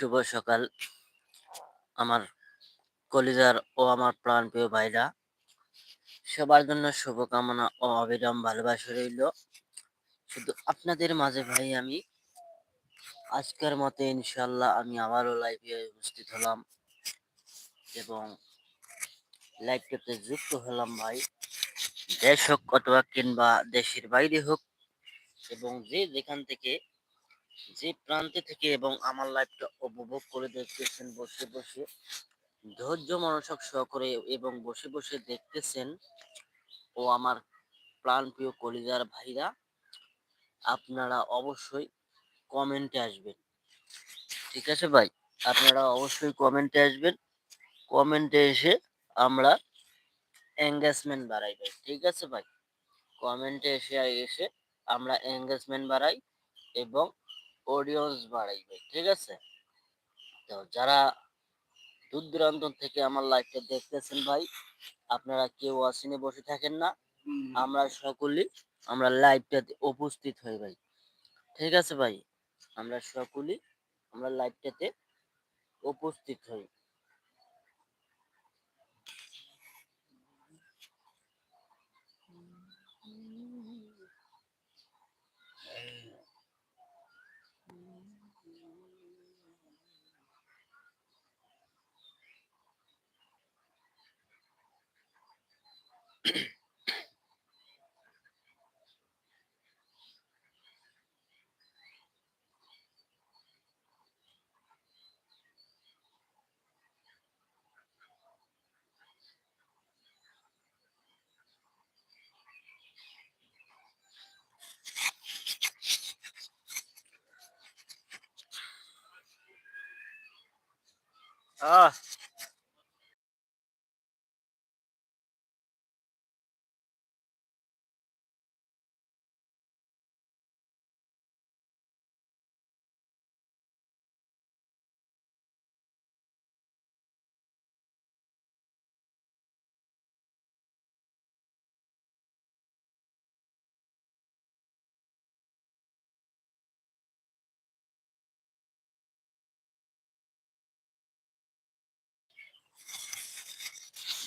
শুভ সকাল। আমার কলিজার ও আমার প্রাণ প্রিয় ভাইরা, সবার জন্য শুভকামনা ও অবিরাম ভালোবাসা রইল। শুধু আপনাদের মাঝে ভাই আমি, আজকের মতে ইনশাল্লাহ আমি আবারও লাইভে উপস্থিত হলাম এবং লাইভটাতে যুক্ত হলাম ভাই। দেশ হোক অথবা কিংবা দেশের বাইরে হোক এবং যে যেখান থেকে যে প্রান্তে থেকে এবং আমার লাইফটা উপভোগ করে দেখতেছেন, বসে বসে, ধৈর্য মনোযোগ সহকারে এবং বসে বসে দেখতেছেন, ও আমার প্রাণপ্রিয় কলিদার ভাইরা, আপনারা অবশ্যই কমেন্টে আসবেন। ঠিক আছে ভাই? আপনারা অবশ্যই কমেন্টে আসবেন। কমেন্টে এসে আমরা এঙ্গেজমেন্ট বাড়াই ভাই। ঠিক আছে ভাই? কমেন্টে এসে এসে আমরা এঙ্গেজমেন্ট বাড়াই এবং অডিয়েন্স বাড়াই ভাই ঠিক আছে? তো যারা দূর দূরান্ত থেকে আমার লাইভটা দেখতেছেন ভাই, আপনারা কেউ অসিনে বসে থাকেন না। আমরা সকলেই, আমরা লাইভটাতে উপস্থিত হই ভাই। ঠিক আছে ভাই? আমরা সকলেই, আমরা লাইভটাতে উপস্থিত হই। Ah.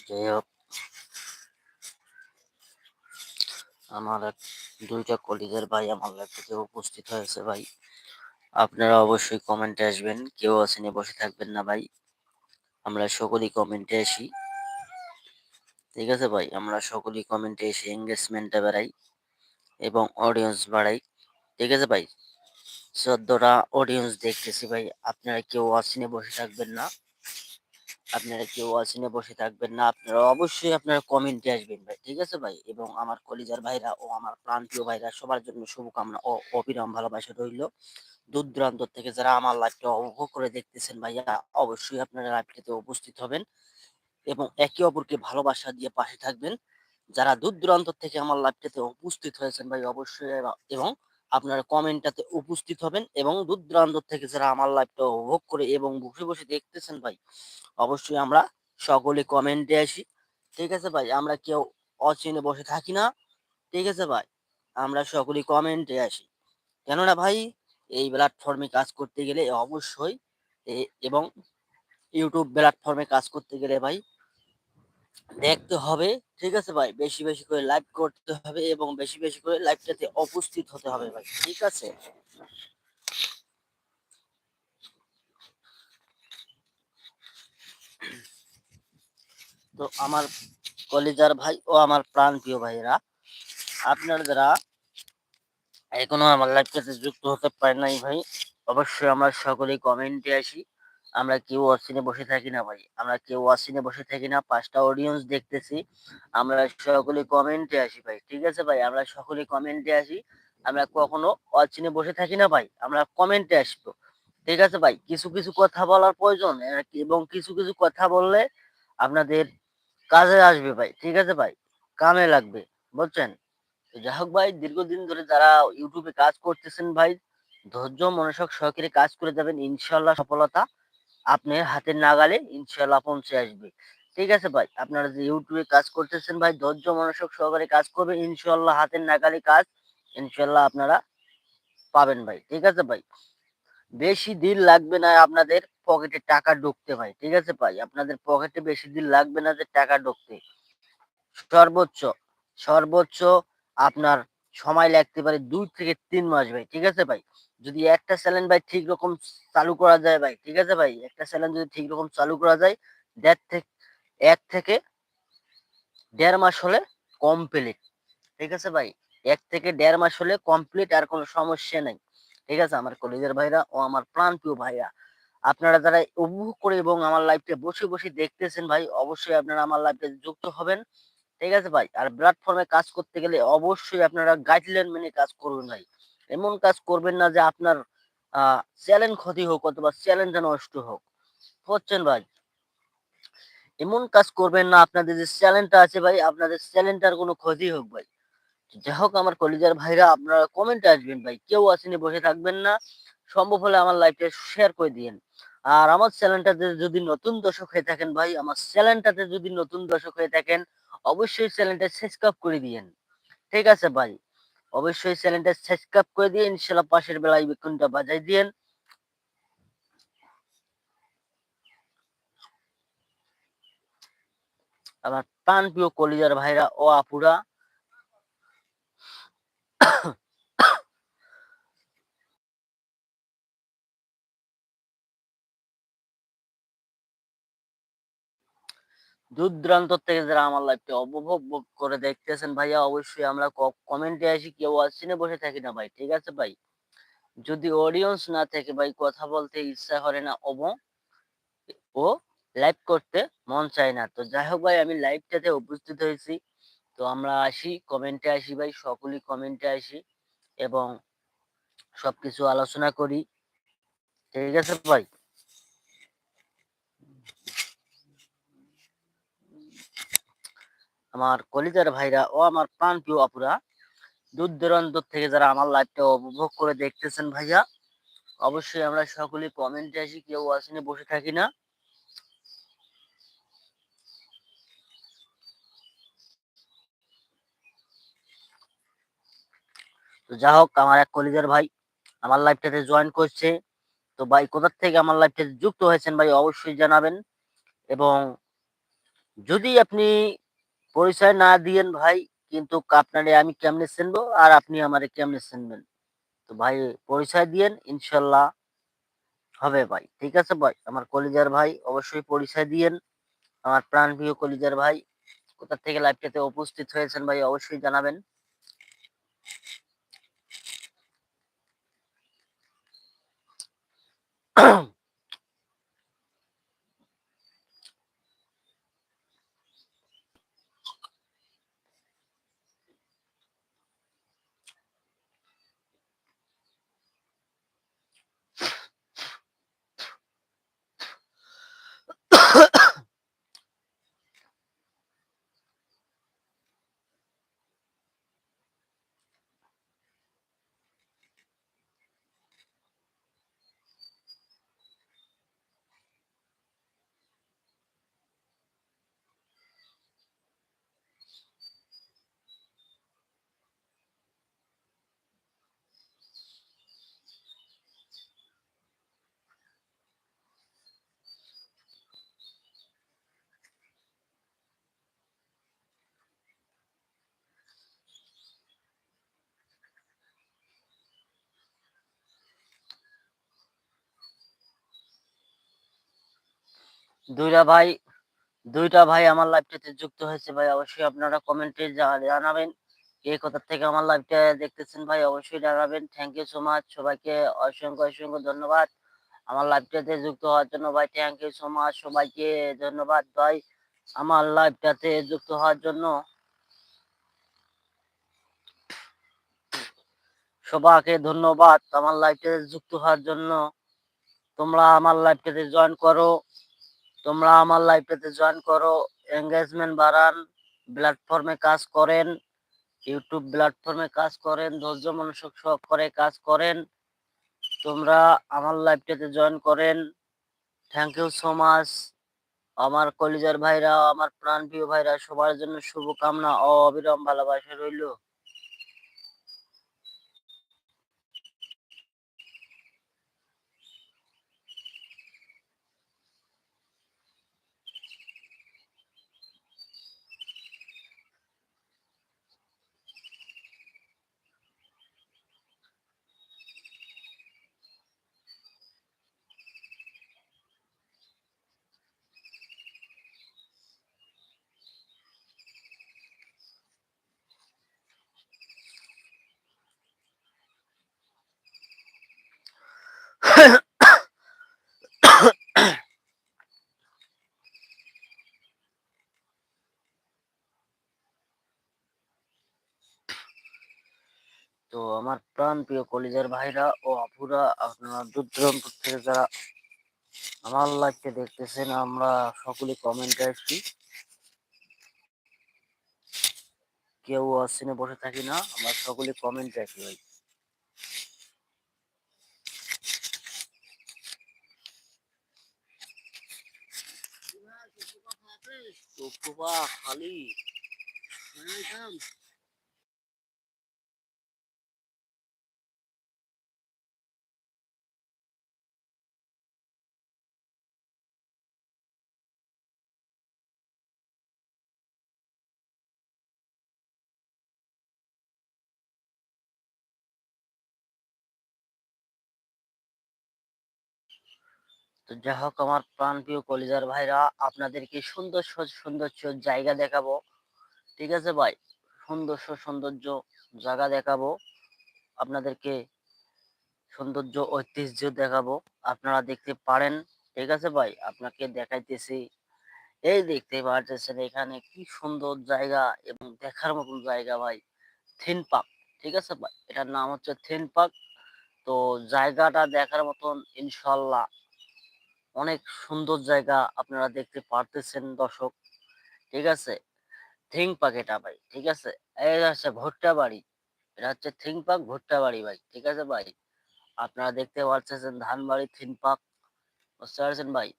হোক আমার এক, দুইটা কলিগের ভাই আমার লাইফটাতে উপস্থিত হয়েছে ভাই। আপনারা অবশ্যই কমেন্টে আসবেন, কেউ আসেনি বসে থাকবেন না ভাই। আমরা সকলেই কমেন্টে আসি। ঠিক আছে ভাই, আমরা সকলেই কমেন্টে এসে এঙ্গেজমেন্টটা বাড়াই এবং অডিয়েন্স বাড়াই। ঠিক আছে ভাই? চোদ্দটা অডিয়েন্স দেখতেছি ভাই, আপনারা কেউ আসেনি বসে থাকবেন না। আপনারা কেউ আসেনে বসে থাকবেন না, আপনারা অবশ্যই আপনারা কমেন্টে আসবেন ভাই, ঠিক আছে ভাই? এবং আমার কলিজার ভাইরা ও আমার প্রান্তীয় ভাইরা সবার জন্য শুভকামনা ও অবিরাম ভালোবাসা রইল। দূর দূরান্ত থেকে যারা আমার লাইভটা উপভোগ করে দেখতেছেন ভাইয়া, অবশ্যই আপনারা লাইভটিতে উপস্থিত হবেন এবং একে অপরকে ভালোবাসা দিয়ে পাশে থাকবেন। যারা দূর দূরান্ত থেকে আমার লাইভটাতে উপস্থিত হয়েছেন ভাই, অবশ্যই এবং আপনারা কমেন্টটাতে উপস্থিত হবেন এবং দূর দূরান্ত থেকে যারা আমার লাইভটা উপভোগ করে এবং বসে বসে দেখতেছেন ভাই, অবশ্যই আমরা সকলে কমেন্টে আসি। ঠিক আছে ভাই? আমরা কেউ অচিনে বসে থাকি না। ঠিক আছে ভাই? আমরা সকলে কমেন্টে আসি। কেননা ভাই, এই প্ল্যাটফর্মে কাজ করতে গেলে অবশ্যই এবং ইউটিউব প্ল্যাটফর্মে কাজ করতে গেলে ভাই দেখতে হবে, ঠিক আছে ভাই? বেশি বেশি করে লাইভ করতে হবে এবং বেশি বেশি করে লাইভটাতে উপস্থিত হতে হবে ভাই, ঠিক আছে? তো আমার কলিজার ভাই ও আমার প্রাণ প্রিয় ভাইরা আপনারা যারা এখনও আমার লাইভটাতে যুক্ত হতে পারে নাই ভাই, অবশ্যই আমরা সকলেই কমেন্টে আসি। আমরা কেউ অসিনে বসে থাকি না ভাই। আমরা কেউ অসিনে বসে থাকি না, পাঁচটা অডিয়েন্স দেখতেছি। আমরা সকলে কমেন্টে আসি ভাই, ঠিক আছে ভাই? আমরা সকলে কমেন্টে আসি। আমরা কখনো অচিনে বসে থাকি না ভাই, আমরা কমেন্টে আসব। ঠিক আছে ভাই? কিছু কিছু কথা বলার প্রয়োজন এবং কিছু কিছু কথা বললে আপনাদের কাজে আসবে ভাই, ঠিক আছে ভাই? কামে লাগবে, বুঝছেন? যাই হোক ভাই, দীর্ঘদিন ধরে যারা ইউটিউবে কাজ করতেছেন ভাই, ধৈর্য, মনোযোগ সহকারে কাজ করে যাবেন ইনশাল্লাহ সফলতা আপনার হাতের নাগালে ইনশাল্লাহ পৌঁছে আসবে। ঠিক আছে ভাই? আপনারা যে ইউটিউবে কাজ করতেছেন ভাই, ধৈর্য মনোযোগ সহকারে কাজ করবে ইনশাল্লাহ হাতের নাগালে কাজ ইনশাল্লাহ আপনারা পাবেন ভাই। ঠিক আছে ভাই? বেশি দিন লাগবে না আপনাদের পকেটে টাকা ঢুকতে ভাই। ঠিক আছে ভাই? আপনাদের পকেটে বেশি দিন লাগবে না যে টাকা ঢুকতে। সর্বোচ্চ সর্বোচ্চ আপনার সময় লাগতে পারে দুই থেকে তিন মাস ভাই। ঠিক আছে ভাই? যদি একটা স্যালেন ভাই ঠিক রকম চালু করা যায় ভাই, ঠিক আছে ভাই? একটা স্যালেন যদি ঠিক রকম চালু করা যায়, দেড় থেকে, এক থেকে দেড় মাস হলে কমপ্লিট ঠিক আছে ভাই? এক থেকে দেড় মাস হলে কমপ্লিট আর কোনো সমস্যা নেই, ঠিক আছে? আমার কলেজের ভাইরা ও আমার প্রাণপ্রিয় ভাইরা, আপনারা যারা উপভোগ করে এবং আমার লাইভটা বসে বসে দেখতেছেন ভাই, অবশ্যই আপনারা আমার লাইভটা যুক্ত হবেন, ঠিক আছে ভাই? আর প্ল্যাটফর্মে কাজ করতে গেলে অবশ্যই আপনারা গাইডলাইন মেনে কাজ করবেন ভাই এমন কাজ করবেন না যে আপনার চ্যালেঞ্জ ক্ষতি হোক অথবা চ্যালেঞ্জটা নষ্ট হোক। হচ্ছেন ভাই? এমন কাজ করবেন না, আপনাদের যে চ্যালেঞ্জটা আছে ভাই, আপনাদের চ্যালেঞ্জটার কোনো ক্ষতি হোক ভাই। যাই হোক, আমার কলিজার ভাইরা, আপনারা কমেন্টে আসবেন ভাই। কেউ আসেনি, বসে থাকবেন না। সম্ভব হলে আমার লাইভটা শেয়ার করে দিন আর আমার চ্যানেলটাতে যদি নতুন দর্শক হয়ে থাকেন ভাই, আমার চ্যানেলটাতে যদি নতুন দর্শক হয়ে থাকেন, অবশ্যই চ্যানেলটা সাবস্ক্রাইব করে দিয়েন। ঠিক আছে ভাই? অবশ্যই চ্যানেলটা সাবস্ক্রাইব করে দিয়ে ইনশাল্লাহ পাশের বেলায় আইকনটা বাজাই দিয়েন। আমার প্রাণ প্রিয় কলিজার ভাইরা ও আপুরা। দূর দূরান্ত থেকে যারা আমার লাইফটা উপভোগ করে দেখতেছেন, ভাইয়া অবশ্যই আমরা কমেন্টে আসি, কেউ আসছি না বসে থাকি না ভাই, ঠিক আছে ভাই? যদি অডিয়েন্স না থাকে ভাই, কথা বলতে ইচ্ছা করে না, অব, ও লাইভ করতে মন চায় না। তো যাই হোক ভাই, আমি লাইভটাতে উপস্থিত হয়েছি। তো আমরা আসি কমেন্টে আসি ভাই, সকলেই কমেন্টে আসি এবং সবকিছু আলোচনা করি। ঠিক আছে ভাই? আমার কলিজার ভাইরা ও আমার প্রাণ প্রিয় আপুরা, দূর দূরান্ত থেকে যারা আমার লাইভটা উপভোগ করে দেখতেছেন ভাইয়া, অবশ্যই আমরা সকলে কমেন্টে আসি, কেউ আসেনি, বসে থাকি না। তো যা হোক, আমার এক কলিজার ভাই আমার লাইভটাতে জয়েন করছে। তো ভাই কোথার থেকে আমার লাইভটাতে যুক্ত হয়েছেন ভাই, অবশ্যই জানাবেন। এবং যদি আপনি পরিচয় না দিয়েন ভাই, কিন্তু আপনারে আমি কেমনে চিনবো আর আপনি আমারে কেমনে চিনবেন? তো ভাই, পরিচয় দিয়েন, ইনশাল্লাহ হবে ভাই। ঠিক আছে ভাই? আমার কলিজার ভাই, অবশ্যই পরিচয় দিয়েন। আমার প্রাণ প্রিয় কলিজার ভাই, কোথা থেকে লাইভটাতে উপস্থিত হয়েছেন ভাই, অবশ্যই জানাবেন। দুইটা ভাই দুইটা ভাই আমার লাইভটাতে যুক্ত হয়েছে ভাই। অবশ্যই আপনারা কমেন্টে জানাবেন। কে কোথা থেকে আমার লাইভটা দেখতেছেন ভাই, অবশ্যই জানাবেন। থ্যাংক ইউ সো মাচ সবাইকে অসংখ্য অসংখ্য ধন্যবাদ আমার লাইভটাতে যুক্ত হওয়ার জন্য ভাই। থ্যাংক ইউ সো মাচ সবাইকে ধন্যবাদ ভাই আমার লাইভটাতে যুক্ত হওয়ার জন্য। সবাইকে ধন্যবাদ আমার লাইভটাতে যুক্ত হওয়ার জন্য। তোমরা আমার লাইভটাতে জয়েন করো। তোমরা আমার লাইভটাতে জয়েন করো এঙ্গেজমেন্ট বাড়ান প্ল্যাটফর্মে কাজ করেন ইউটিউব প্ল্যাটফর্মে কাজ করেন, ধৈর্য মনোযোগ করে কাজ করেন, তোমরা আমার লাইভটাতে জয়েন করেন। থ্যাংক ইউ সো মাচ আমার কলিজার ভাইরা, আমার প্রাণ প্রিয় ভাইরা, সবার জন্য শুভকামনা ও অবিরাম ভালোবাসা রইল। প্রিয় কলিজার ভাইরা ও আপুরা, আপনারা দূর থেকে যারা আমার লাইভকে দেখতেছেন, আমরা সকলে কমেন্টে আসছি কেউ আসিনে বসে থাকি না, আমরা সকলে কমেন্টে আসি ভাই। খালি। তো যাই হোক, আমার প্রাণপ্রিয় কলিজার ভাইরা, আপনাদেরকে সুন্দর সৌন্দর্য জায়গা দেখাবো। ঠিক আছে ভাই? সুন্দর সৌন্দর্য জায়গা দেখাবো। আপনাদেরকে সৌন্দর্য, ঐতিহ্য দেখাবো। আপনারা দেখতে পারেন। ঠিক আছে ভাই? আপনাকে দেখাইতেছি। এই দেখতে পারতেছেন এখানে কি সুন্দর জায়গা এবং দেখার মতন জায়গা ভাই। Theme park. ঠিক আছে ভাই? এটার নাম হচ্ছে থিন পার্ক। তো জায়গাটা দেখার মতন ইনশাল্লাহ। অনেক সুন্দর জায়গা আপনারা দেখতে পারতেছেন দর্শক, ঠিক আছে? থিং পার্ক এটা ভাই, ঠিক আছে? এই হচ্ছে ভুট্টা বাড়ি, এটা হচ্ছে থিং পার্ক, ভুট্টা বাড়ি ভাই, ঠিক আছে ভাই? আপনারা দেখতে পাচ্ছেন ধানবাড়ি থিং পার্ক, বুঝতে পারছেন ভাই?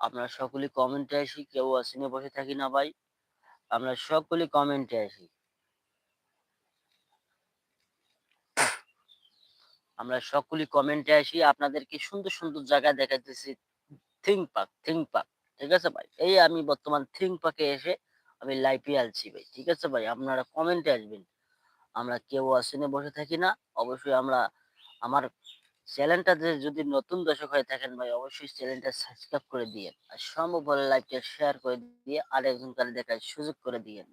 আপনারা সকলেই কমেন্টে আসি, কেউ আসেনি বসে থাকি না ভাই। আমরা সকলেই কমেন্টে আসি। আমরা সকলেই কমেন্টে আসি, আপনাদেরকে সুন্দর সুন্দর জায়গা দেখাইতেছি। থিঙ্ক পার্ক থিঙ্ক পার্ক ঠিক আছে ভাই? এই আমি বর্তমান থিঙ্ক পার্কে এসে আমি লাইভে আলছি ভাই, ঠিক আছে ভাই? আপনারা কমেন্টে আসবেন। আমরা কেউ আসেনে বসে থাকি না, অবশ্যই আমরা, আমার চ্যানেলটাতে যদি নতুন দর্শক হয়ে থাকেন ভাই, অবশ্যই চ্যানেলটা সাবস্ক্রাইব করে দিয়ে আর সম্ভব হলে লাইভটা শেয়ার করে দিয়ে আরেকজন কালে দেখার সুযোগ করে দিয়েন।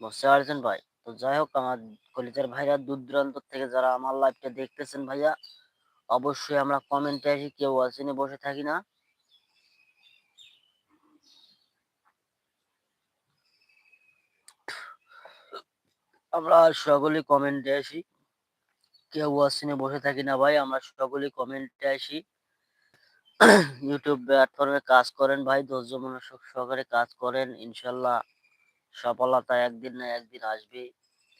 বুঝতে ভাই। তো যাই হোক, আমার কলিজার ভাইরা দূর দূরান্ত থেকে যারা আমার লাইভটা দেখতেছেন ভাইয়া, অবশ্যই আমরা কমেন্টে আসি, কেউ আসেনি, বসে থাকি না। আমরা সকলেই কমেন্টে আসি। কেউ আসেনি, বসে থাকি না ভাই, আমরা সকলেই কমেন্টে আসি। ইউটিউব প্ল্যাটফর্মে কাজ করেন ভাই, ধৈর্য মনোযোগ সহকারে কাজ করেন, ইনশাল্লাহ। সফলতা একদিন না একদিন আসবে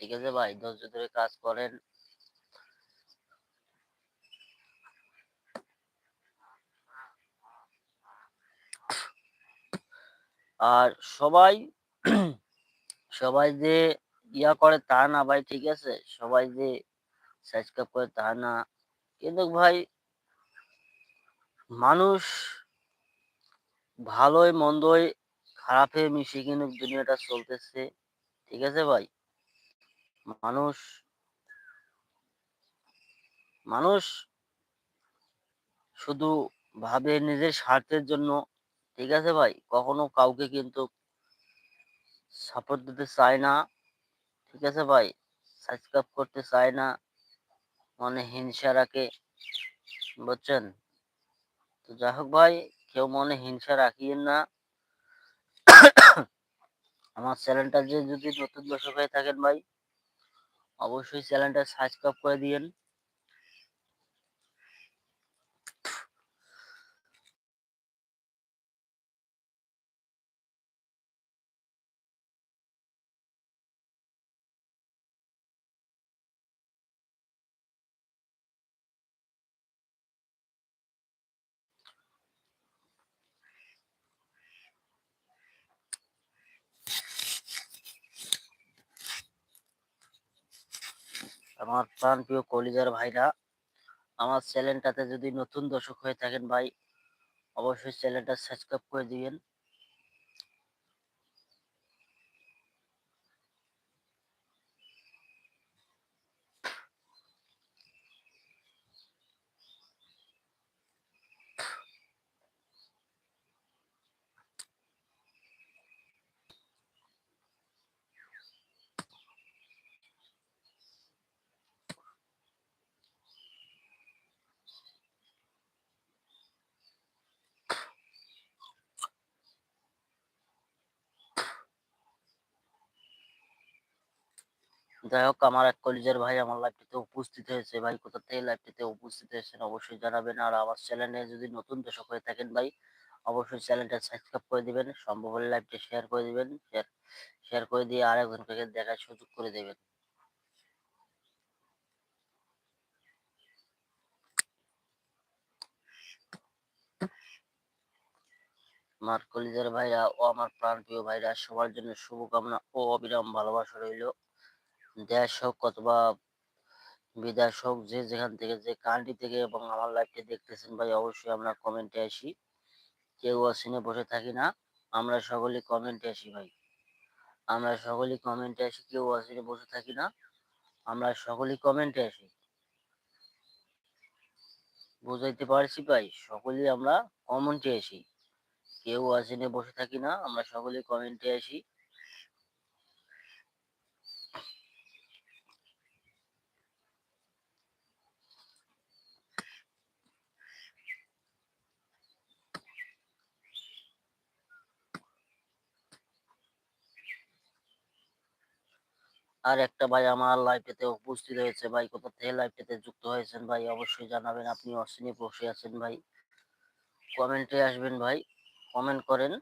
ঠিক আছে ভাই? ধৈর্য ধরে কাজ করেন। আর সবাই সবাই যে ইয়া করে তা না ভাই, ঠিক আছে? সবাই যে সাবস্ক্রাইব করে তা না। কিন্তু ভাই, মানুষ ভালোই মন্দই খারাপে মিশে কিন্তু দুনিয়াটা চলতেছে। ঠিক আছে ভাই? মানুষ মানুষ শুধু ভাবে নিজের স্বার্থের জন্য, ঠিক আছে ভাই? কখনো কাউকে কিন্তু সাপোর্ট দিতে চায় না, ঠিক আছে ভাই? সাবস্ক্রাইব করতে চায় না, মনে হিংসা রাখে, বুঝছেন? তো যাই হোক ভাই, কেউ মনে হিংসা রাখিয়েন না। আমার চ্যানেলটা যে যদি নতুন দর্শক হয়ে থাকেন ভাই অবশ্যই চ্যানেলটা সাবস্ক্রাইব করে দিয়েন। আমার প্রাণ প্রিয় কলিজার ভাইরা, আমার চ্যানেলটাতে যদি নতুন দর্শক হয়ে থাকেন ভাই, অবশ্যই চ্যানেলটা সাবস্ক্রাইব করে দিবেন। যাই হোক, আমার এক কলিজের ভাই আমার লাইভটিতে উপস্থিত হয়েছে। ভাই, কোথা থেকে লাইভটিতে উপস্থিত হয়েছেন অবশ্যই জানাবেন। আর আমার চ্যানেলে যদি নতুন দর্শক হয়ে থাকেন ভাই, অবশ্যই চ্যানেলটা সাবস্ক্রাইব করে দিবেন সম্ভব হলে লাইভটি শেয়ার করে দিবেন শেয়ার শেয়ার করে দিয়ে আরেকজনকে দেখার সুযোগ করে দেবেন। আমার কলিজার ভাইরা ও আমার প্রাণপ্রিয় ভাইরা, সবার জন্য শুভকামনা ও অবিরাম ভালোবাসা রইল। দেশ হোক অথবা বিদেশ হোক, যে যেখান থেকে, যে কান্ট্রি থেকে এবং আমার লাইভটি দেখতেছেন ভাই, অবশ্যই আমরা কমেন্টে আসি। কেউ আসিনে বসে থাকি না, আমরা সকলেই কমেন্টে আসি ভাই। আমরা সকলেই কমেন্টে আসি, কেউ আসিনে বসে থাকি না, আমরা সকলেই কমেন্টে আসি। বুঝাইতে পারছি ভাই, সকলেই আমরা কমেন্টে আসি। কেউ আসিনে বসে থাকি না, আমরা সকলেই কমেন্টে আসি। আর একটা ভাই আমার লাইভটাতে উপস্থিত হয়েছে ভাই, কোথা থেকে লাইভটাতে যুক্ত হয়েছেন ভাই অবশ্যই জানাবেন। আপনি অশ্বিনী বসে আছেন ভাই। কমেন্টে আসবেন ভাই কমেন্ট করেন।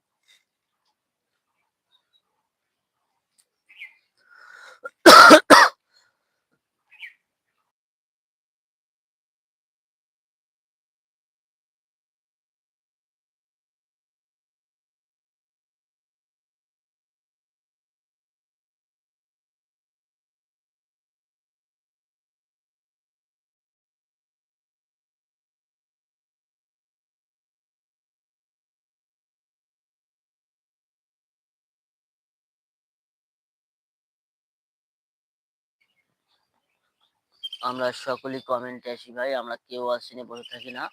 আমরা সকলেই কমেন্টে আসি ভাই, আমরা কেউ আসিনি বসে থাকি না।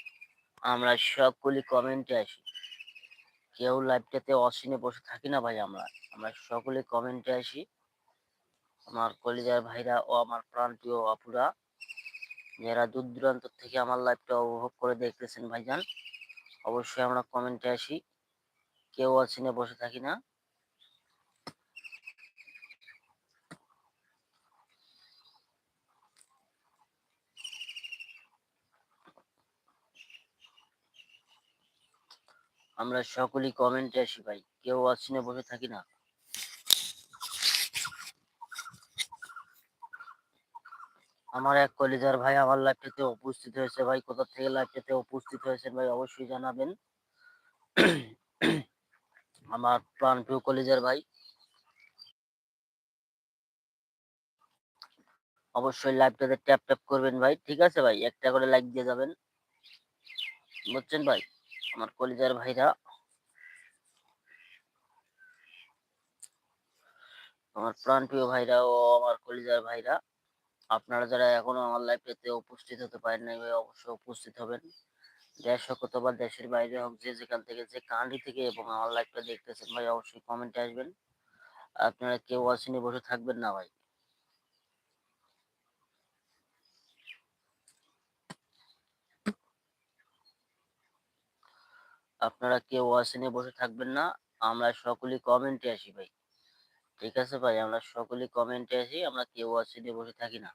আমরা সকলেই কমেন্টে আসি। কেউ লাইভটাতে অসিনে বসে থাকি না ভাই আমরা। আমরা সকলে কমেন্টে আসি। আমার কলিজার ভাইরা ও আমার প্রাণপ্রিয় আপুরা, যারা দূর দূরান্ত থেকে আমার লাইভটা উপভোগ করে দেখতেছেন ভাইজান, অবশ্যই আমরা কমেন্টে আসি। কেউ অসিনে বসে থাকি না। আমরা সকলেই কমেন্টে আসি ভাই। কেউ অসিনে বসে থাকি না। আমার এক কলিজার ভাই আমার লাইভটাতে উপস্থিত হয়েছে ভাই। কোথা থেকে লাইভটাতে উপস্থিত হয়েছেন ভাই অবশ্যই জানাবেন। আমার প্রাণ প্রিয় কলিজার ভাই। অবশ্যই লাইভটাতে ট্যাপ ট্যাপ করবেন ভাই। ঠিক আছে ভাই? একটা করে লাইক দিয়ে যাবেন। বুঝছেন ভাই? আমার কলিজার ভাইরা। আমার প্রাণ প্রিয় ভাইরা ও আমার কলিজার ভাইরা, আপনারা যারা এখনও আমার লাইভটাতে উপস্থিত হতে পারেন নাই অবশ্যই উপস্থিত হবেন। দেশ হোক অথবা দেশের বাইরে হোক, যে যেখান থেকে, যে কান্ট্রি থেকে এবং আমার লাইফটা দেখতেছেন ভাই, অবশ্যই কমেন্টে আসবেন। আপনারা কেউ আসেনি বসে থাকবেন না ভাই। আপনারা কেউ আসেনি, বসে থাকবেন না। আমরা সকলেই কমেন্টে আসি ভাই। ঠিক আছে ভাই? আমরা সকলেই কমেন্টে আসি আমরা কেউ আসেনি, বসে থাকি না।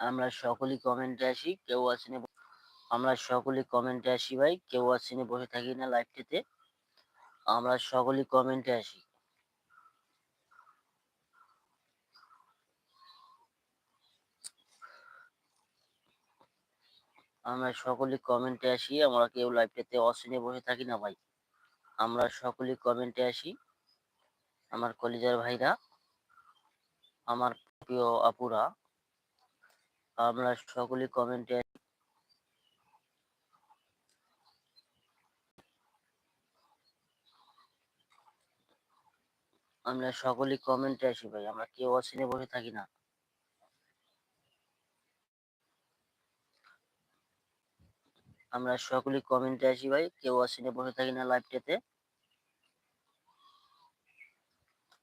আমরা সকলেই কমেন্টে আসি কেউ আসেনি আমরা সকলেই কমেন্টে আসি ভাই। কেউ আসেনি, বসে থাকি না লাইভটিতে আমরা সকলেই কমেন্টে আসি আমরা সকলে কমেন্টে আসি, আমরা কেউ লাইভটাতে অসিনে বসে থাকি না ভাই। আমরা সকলেই কমেন্টে আসি, আমার কলিজার ভাইরা, আমার প্রিয় আপুরা, আমরা সকলেই কমেন্টে আমরা সকলেই কমেন্টে আসি ভাই, আমরা কেউ অসিনে বসে থাকি না। আমরা সকলেই কমেন্টে আসি ভাই, কেউ অসিনে বসে থাকি না লাইভটাতে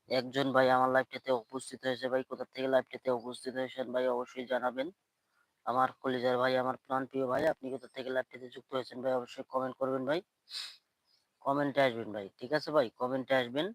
একজন ভাই আমার লাইভটাতে উপস্থিত হয়েছে ভাই, কোথা থেকে লাইভটাতে উপস্থিত হয়েছেন ভাই অবশ্যই জানাবেন। আমার কলিজার ভাই, আমার প্রাণ প্রিয় ভাই, আপনি কোথা থেকে লাইভটাতে যুক্ত হয়েছেন ভাই অবশ্যই কমেন্ট করবেন ভাই। কমেন্টে আসবেন ভাই, ঠিক আছে ভাই? কমেন্টে আসবেন।